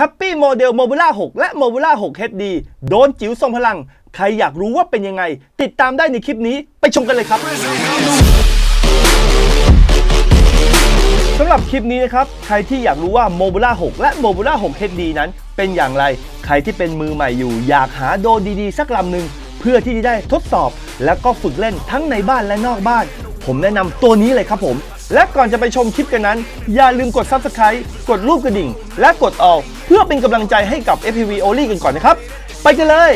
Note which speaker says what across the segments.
Speaker 1: Happy Model Mobula 6 และ Mobula 6 HD โดนจิ๋วทรงพลัง ใครอยากรู้ว่าเป็นยังไง ติดตามได้ในคลิปนี้ไปชมกันเลยครับสำหรับคลิปนี้นะครับ ใครที่อยากรู้ว่า Mobula 6 และ Mobula 6 HD นั้นเป็นอย่างไร ใครที่เป็นมือใหม่อยู่ อยากหาโดนดีๆ สักลำหนึ่งเพื่อที่จะได้ทดสอบ แล้วก็ฝึกเล่นทั้งในบ้านและนอกบ้าน ผมแนะนำตัวนี้เลยครับผมและก่อนจะไปชมคลิปกันนั้น อย่าลืมกด Subscribe กดรูปกระดิ่ง และกดออก เพื่อเป็นกำลังใจให้กับ FPV Only กันก่อนนะครับ ไปกันเลย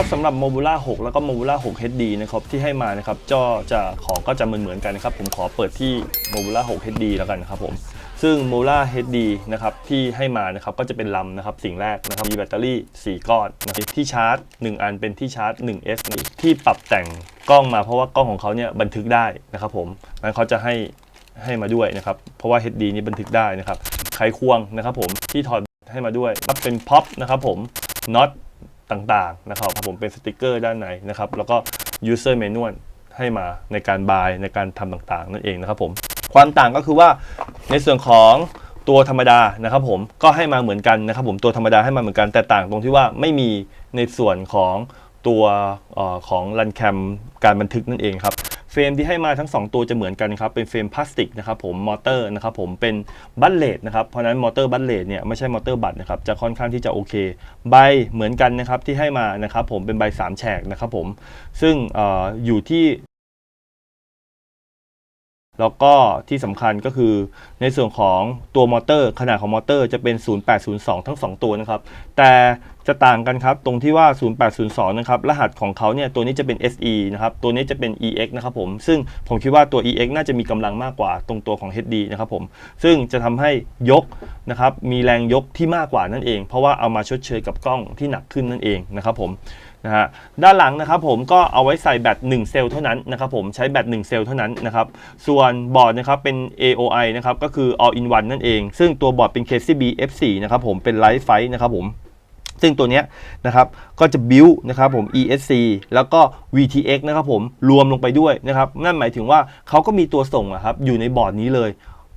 Speaker 1: ครับสำหรับ Mobula 6 แล้วก็ Mobula 6 HD นะครับที่ให้มานะครับก็จะของก็จะเหมือนเหมือนๆกันนะครับผมขอเปิดที่ Mobula 6 HD แล้วกันนะครับผมซึ่ง Mobula HD นะครับที่ให้มานะครับก็จะเป็นลำนะครับสิ่งแรกนะครับมีแบตเตอรี่ 4 ก้อนนะครับที่ชาร์จ 1 อันเป็นที่ชาร์จ 1S ที่ปรับแต่งกล้องมาเพราะว่ากล้องของเขาเนี่ยบันทึกได้นะครับผมงั้นเขาจะให้ให้มาด้วยนะครับเพราะว่า HD นี้บันทึกได้นะครับไขควงนะครับผมที่ถอดให้มาด้วยก็เป็นพ็อปนะครับผมน็อต ต่างๆนะครับผมเป็นสติกเกอร์ด้านในนะครับ แล้วก็ user manual ให้มาในการบายในการทำต่างๆ นั่นเองนะครับผมความต่างก็คือว่าในส่วนของตัวธรรมดานะครับผมก็ให้มาเหมือนกันนะครับผมตัวธรรมดาให้มาเหมือนกันแต่ต่างตรงที่ว่าไม่มีในส่วนของตัวออของรันแคมการบันทึกนั่นเองครับ เฟรมที่ให้มาทั้ง 2 ตัวจะเหมือนกันครับ เป็นเฟรมพลาสติกนะครับผม มอเตอร์นะครับผม เป็นบัตเลตนะครับ เพราะนั้นมอเตอร์บัตเลตเนี่ยไม่ใช่มอเตอร์บัตนะครับ จะค่อนข้างที่จะโอเค ใบเหมือนกันนะครับที่ให้มานะครับผม เป็นใบสามแฉกนะครับผม ซึ่งอออยู่ที่ แล้วก็ที่สำคัญก็คือในส่วนของตัวมอเตอร์ ขนาดของมอเตอร์จะเป็น 0802 ทั้ง 2 ตัวนะครับ แต่จะต่างกันครับ ตรงที่ว่า 0802 นะครับ รหัสของเขาเนี่ย ตัวนี้จะเป็น SE นะครับ ตัวนี้จะเป็น EX นะครับผม ซึ่งผมคิดว่าตัว EX น่าจะมีกำลังมากกว่าตรงตัวของ HD นะครับผม ซึ่งจะทำให้ยกนะครับ มีแรงยกที่มากกว่านั่นเอง เพราะว่าเอามาชดเชยกับกล้องที่หนักขึ้นนั่นเองนะครับผม นะฮะด้านหลังนะครับผมก็เอาไว้ใส่แบต1เซลล์เท่านั้นนะครับผมใช้แบต1เซลล์เท่านั้นนะครับส่วนบอร์ดนะครับเป็น AOI นะครับก็คือ all in one นั่นเอง ซึ่งตัวบอร์ดเป็น KCB F4 นะครับผมเป็น Light Fight นะครับผมซึ่งตัวนี้นะครับก็จะ build นะครับผม ESC แล้วก็ VTX นะครับผมรวมลงไปด้วยนะครับนั่นหมายถึงว่าเขาก็มีตัวส่งอะครับอยู่ในบอร์ดนี้เลย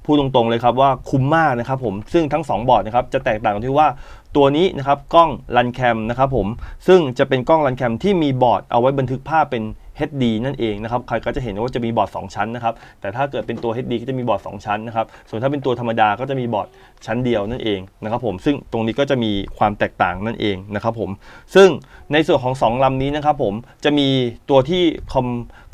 Speaker 1: พูดตรงๆเลยครับว่าคุ้มมากนะครับผมซึ่งทั้ง 2 บอร์ดนะครับจะแตกต่างกันที่ว่า ตัวนี้นะครับกล้องรันแคมนะครับผมซึ่งจะเป็นกล้องรันแคมที่มีบอร์ดเอาไว้บันทึกภาพเป็น HD นั่นเองนะครับใครก็จะเห็นว่าจะมีบอร์ด 2 ชั้นนะครับแต่ถ้าเกิดเป็นตัว HD ก็จะมีบอร์ด 2 ชั้นนะครับส่วนถ้าเป็นตัวธรรมดาก็จะมีบอร์ดชั้นเดียวนั่นเองนะครับผมซึ่งตรงนี้ก็จะมีความแตกต่างนั่นเองนะครับผมซึ่งในส่วนของ 2ลำนี้นะครับผมจะมีตัวที่ com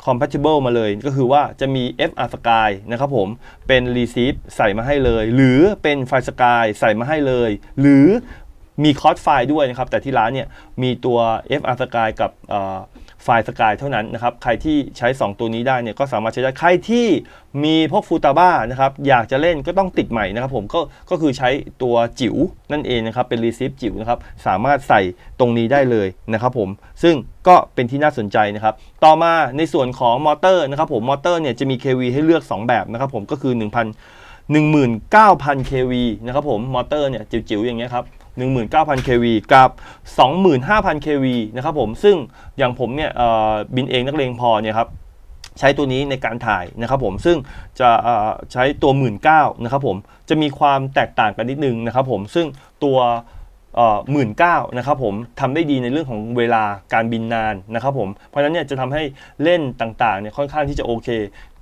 Speaker 1: compatible มาเลย ก็คือว่าจะมี FR Sky นะครับผมเป็น receive ใส่มาให้เลย หรือเป็น File Sky ใส่มาให้เลย หรือ มีคอร์สไฟล์ด้วยนะครับ แต่ที่ร้านเนี่ยมีตัว FR Sky กับไฟล์สกายเท่านั้นนะครับ ใครที่ใช้ 2 ตัวนี้ได้เนี่ยก็สามารถใช้ได้ ใครที่มีพวกฟูตาบ้านะครับ อยากจะเล่นก็ต้องติดใหม่นะครับผมก็ก็คือใช้ตัวจิ๋วนั่นเองนะครับ เป็นรีซิฟจิ๋วนะครับ สามารถใส่ตรงนี้ได้เลยนะครับผม ซึ่งก็เป็นที่น่าสนใจนะครับ ต่อมาในส่วนของมอเตอร์นะครับผมมอเตอร์เนี่ยจะมี KV ให้เลือก 2 แบบนะครับผมก็คือ 1,000 19,000 kV นะครับผมมอเตอร์เนี่ยจิ๋วๆอย่างเงี้ยครับ 19,000 kV กับ 25,000 kV นะครับผมซึ่งอย่างผมเนี่ยบินเองนักเลงพอเนี่ยครับใช้ตัวนี้ในการถ่ายนะครับผมซึ่งจะใช้ตัว 1 9ื่นนะครับผมจะมีความแตกต่างกันนิดนึงนะครับผมซึ่งตัว หมื่นเก้านะครับผมทำได้ดีในเรื่องของเวลาการบินนานนะครับผมเพราะฉะนั้นเนี่ยจะทำให้เล่นต่างๆเนี่ยค่อนข้างที่จะโอเค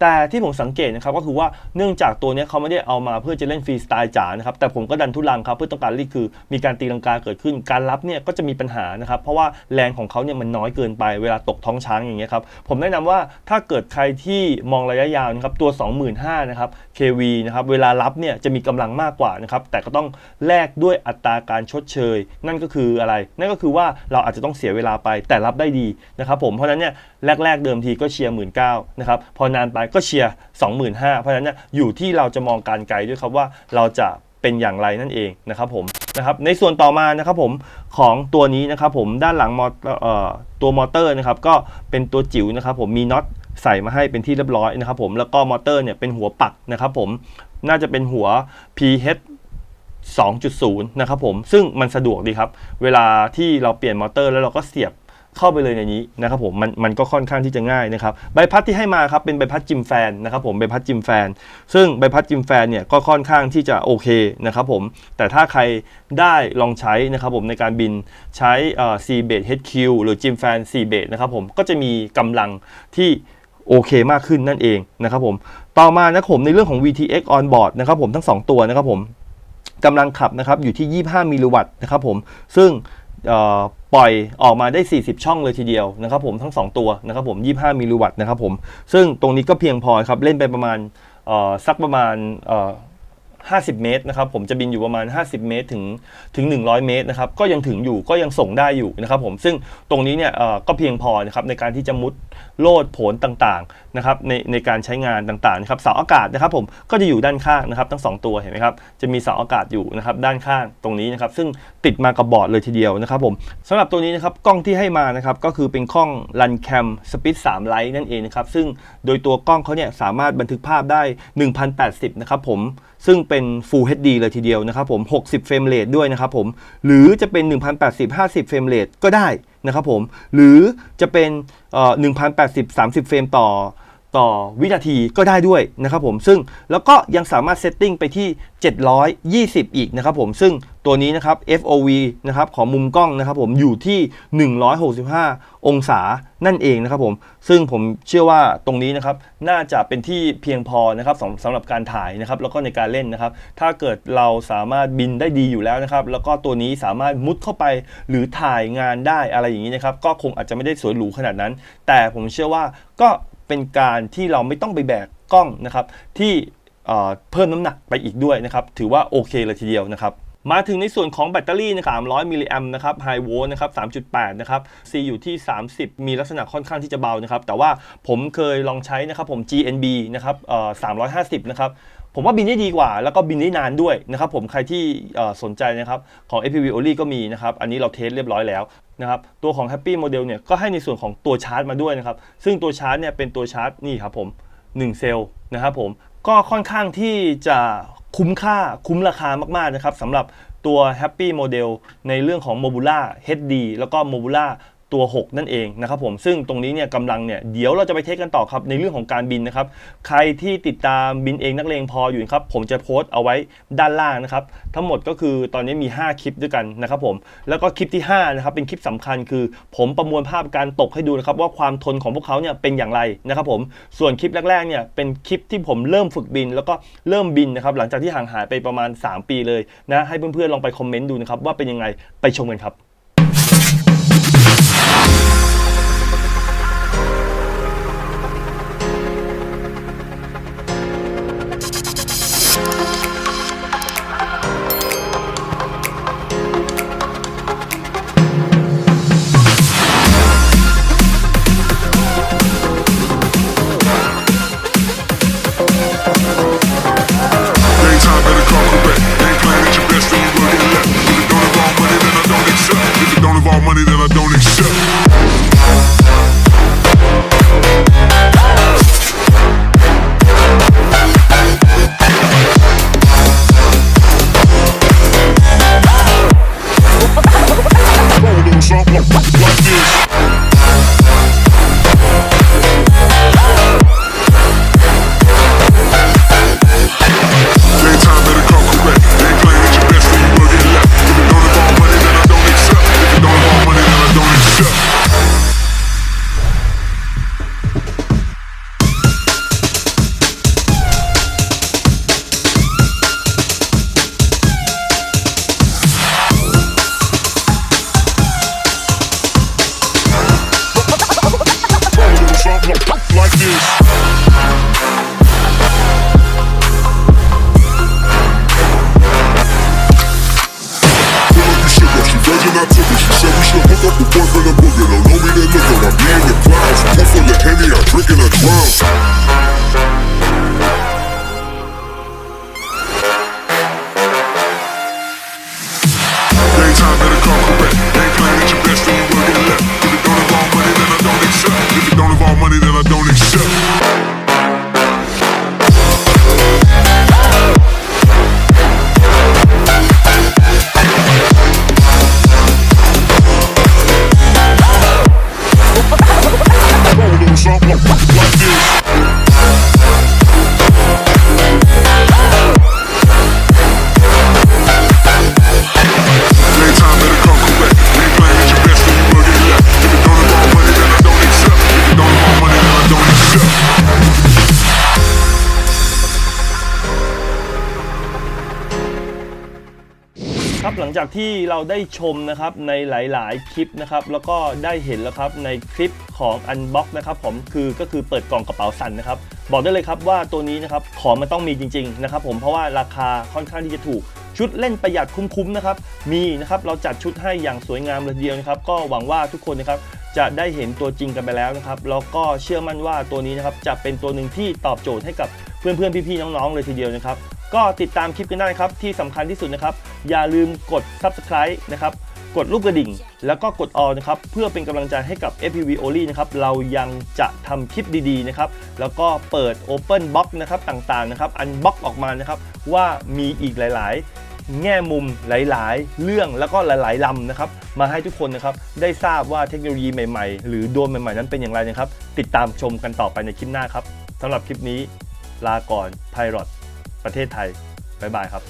Speaker 1: แต่ที่ผมสังเกตนะครับก็คือว่าเนื่องจากตัวนี้เขาไม่ได้เอามาเพื่อจะเล่นฟรีสไตล์จ๋านะครับแต่ผมก็ดันทุลังครับเพื่อต้องการรีคือ มีการตีลังกาเกิดขึ้น การรับเนี่ยก็จะมีปัญหานะครับเพราะว่าแรงของเขาเนี่ยมันน้อยเกินไปเวลาตกท้องช้างอย่างเงี้ยครับผมแนะนำว่าถ้าเกิดใครที่มองระยะยาวนะครับตัว 25,000นะครับ KV นะครับเวลารับเนี่ยจะมีกำลังมากกว่านะครับแต่ก็ต้องแลกด้วยอัตราการชดเชชย นั่นก็คืออะไร นั่นก็คือว่าเราอาจจะต้องเสียเวลาไปแต่รับได้ดีนะครับผมเพราะนั้นเนี่ยแรก ๆ เดิมทีก็เชียร์หมื่นเก้านะครับพอนานไปก็เชียร์สองหมื่นห้าเพราะนั้นเนี่ยอยู่ที่เราจะมองการไกลด้วยครับว่าเราจะเป็นอย่างไรนั่นเองนะครับผมนะครับในส่วนต่อมานะครับผมของตัวนี้นะครับผมด้านหลังมอตอร์เอ่อตัวมอเตอร์นะครับก็เป็นตัวจิ๋วนะครับผมมีน็อตใส่มาให้เป็นที่เรียบร้อยนะครับผมแล้วก็มอเตอร์เนี่ยเป็นหัวปักนะครับผมน่าจะเป็นหัว PH 2.0 นะครับผม ซึ่งมันสะดวกดีครับ เวลาที่เราเปลี่ยนมอเตอร์แล้วเราก็เสียบเข้าไปเลยในนี้นะครับผมมันมันก็ค่อนข้างที่จะง่ายนะครับใบพัดที่ให้มาครับเป็นใบพัดจิมแฟนนะครับผมใบพัดจิมแฟน ซึ่งใบพัดจิมแฟนเนี่ยก็ค่อนข้างที่จะโอเคนะครับผมแต่ถ้าใครได้ลองใช้นะครับผมในการบินใช้เอ่อ C b a s HQ หรือจิมแฟน C b a s นะครับผมก็จะมีกำลังที่โอเคมากขึ้นนั่นเองนะครับผมต่อมานะครับผมในเรื่องของ VTX on board นะครับผมทั้งสองตัวนะครับผม กำลังขับนะครับอยู่ที่ 25 มิลลิวัตต์นะครับผมซึ่งปล่อยออกมาได้ 40 ช่องเลยทีเดียวนะครับผมทั้ง 2 ตัวนะครับผม 25 มิลลิวัตต์นะครับผมซึ่งตรงนี้ก็เพียงพอครับเล่นไปประมาณสักประมาณ 50 เมตรนะครับผมจะบินอยู่ประมาณ 50 เมตรถึงถึง 100 เมตรนะครับก็ยังถึงอยู่ก็ยังส่งได้อยู่นะครับผมซึ่งตรงนี้เนี่ยก็เพียงพอนะครับในการที่จะมุดโลดโผลต่างๆนะครับในในการใช้งานต่างๆนะครับเสาอากาศนะครับผมก็จะอยู่ด้านข้างนะครับทั้งสองตัวเห็นไหมครับจะมีเสาอากาศอยู่นะครับด้านข้างตรงนี้นะครับซึ่งติดมากับบอร์ดเลยทีเดียวนะครับผมสำหรับตัวนี้นะครับกล้องที่ให้มานะครับก็คือเป็นกล้อง Runcam Speed 3 Lite นั่นเองนะครับซึ่งโดยตัวกล้องเขาเนี่ยสามารถบันทึกภาพได้ 1080 นะครับผมซึ่งเป็น Full HD เลยทีเดียวนะครับผม 60 เฟรมเรทด้วยนะครับผม หรือจะเป็น 1080 50 เฟรมเรทก็ได้นะครับผม หรือจะเป็น 1080 30 เฟรมต่อ ต่อวินาทีก็ได้ด้วยนะครับผมซึ่งแล้วก็ยังสามารถเซตติ้งไปที่ 720 อีกนะครับผมซึ่งตัวนี้นะครับ FOV นะครับของมุมกล้องนะครับผมอยู่ที่ 165 องศานั่นเองนะครับผมซึ่งผมเชื่อว่าตรงนี้นะครับน่าจะเป็นที่เพียงพอนะครับสำสำหรับการถ่ายนะครับแล้วก็ในการเล่นนะครับ ถ้าเกิดเราสามารถบินได้ดีอยู่แล้วนะครับแล้วก็ตัวนี้สามารถมุดเข้าไปหรือถ่ายงานได้อะไรอย่างนี้นะครับก็คงอาจจะไม่ได้สวยหรูขนาดนั้น แต่ผมเชื่อว่าก็ เป็นการที่เราไม่ต้องไปแบกกล้องนะครับที่เพิ่มน้ำหนักไปอีกด้วยนะครับถือว่าโอเคเลยทีเดียวนะครับมาถึงในส่วนของแบตเตอรี่นะครับ300 มิลลิแอมนะครับไฮโวลต์นะครับ 3.8 นะครับ C อยู่ที่ 30 มีลักษณะค่อนข้างที่จะเบานะครับ แต่ว่าผมเคยลองใช้นะครับผม GNB นะครับเอ่อ350 นะครับ ผมว่าบินได้ดีกว่า แล้วก็บินได้นานด้วยนะครับผมใครที่สนใจนะครับของ FPV Only ก็มีนะครับ อันนี้เราเทสเรียบร้อยแล้วนะครับตัวของ Happy Model เนี่ยก็ให้ในส่วนของตัวชาร์จมาด้วยนะครับ ซึ่งตัวชาร์จเนี่ยเป็นตัวชาร์จนี่ครับผม 1 เซลล์นะครับผมก็ค่อนข้างที่จะคุ้มค่าคุ้มราคามากๆนะครับสำหรับตัว Happy Model ในเรื่องของ Mobula HD แล้วก็ Mobula ตัว 6 นั่นเองนะครับผมซึ่งตรงนี้เนี่ยกำลังเนี่ยเดี๋ยวเราจะไปเทสกันต่อครับในเรื่องของการบินนะครับ ใครที่ติดตามบินเองนักเลงพออยู่นะครับ ผมจะโพสต์เอาไว้ด้านล่างนะครับ ทั้งหมดก็คือตอนนี้มี 5 คลิปด้วยกันนะครับผมแล้วก็คลิปที่5นะครับเป็นคลิปสำคัญคือ ผมประมวลภาพการตกให้ดูนะครับว่าความทนของพวกเขาเนี่ยเป็นอย่างไรนะครับผมส่วนคลิปแรกๆเนี่ยเป็นคลิปที่ผมเริ่มฝึกบิน แล้วก็เริ่มบินนะครับหลังจากที่ห่างหายไปประมาณ 3 ปีเลยนะให้เพื่อนๆลองไปคอมเมนต์ดูนะครับว่าเป็นยังไงไปชมกันครับ
Speaker 2: like this. หลั
Speaker 1: งจากที่เราได้ชมนะครับในหลาย ๆ คลิปนะครับแล้วก็ได้เห็นแล้วครับในคลิปของ Unbox นะครับผมคือก็คือเปิดกล่องกระเป๋าสั่นนะครับบอกได้เลยครับว่าตัวนี้นะครับของมันต้องมีจริง ๆ นะครับผมเพราะว่าราคาค่อนข้างที่จะถูกชุดเล่นประหยัดคุ้ม ๆ นะครับมีนะครับเราจัดชุดให้อย่างสวยงามเลยเดียวนะครับก็หวังว่าทุกคนนะครับจะได้เห็นตัวจริงกันไปแล้วนะครับแล้วก็เชื่อมั่นว่าตัวนี้นะครับจะเป็นตัวหนึ่งที่ตอบโจทย์ให้กับเพื่อนๆพี่ๆน้องๆเลยทีเดียวนะครับ ก็ติดตามคลิปกันได้ครับ ที่สำคัญที่สุดนะครับ อย่าลืมกด subscribe นะครับ กดรูปกระดิ่ง แล้วก็กด all นะครับ เพื่อเป็นกำลังใจให้กับ FPV Only นะครับ เรายังจะทำคลิปดีๆนะครับ แล้วก็เปิด Open Box นะครับต่างๆนะครับ Unbox ออกมานะครับ ว่ามีอีกหลายๆ แง่มุมหลายๆ เรื่องแล้วก็หลายๆลำนะครับ มาให้ทุกคนนะครับ ได้ทราบว่าเทคโนโลยีใหม่ๆ หรือโดนใหม่ๆ นั้นเป็นอย่างไรนะครับ ติดตามชมกันต่อไปในคลิปหน้าครับสำหรับคลิปนี้ลาก่อนไพรอต ประเทศไทยบ๊ายบายครับ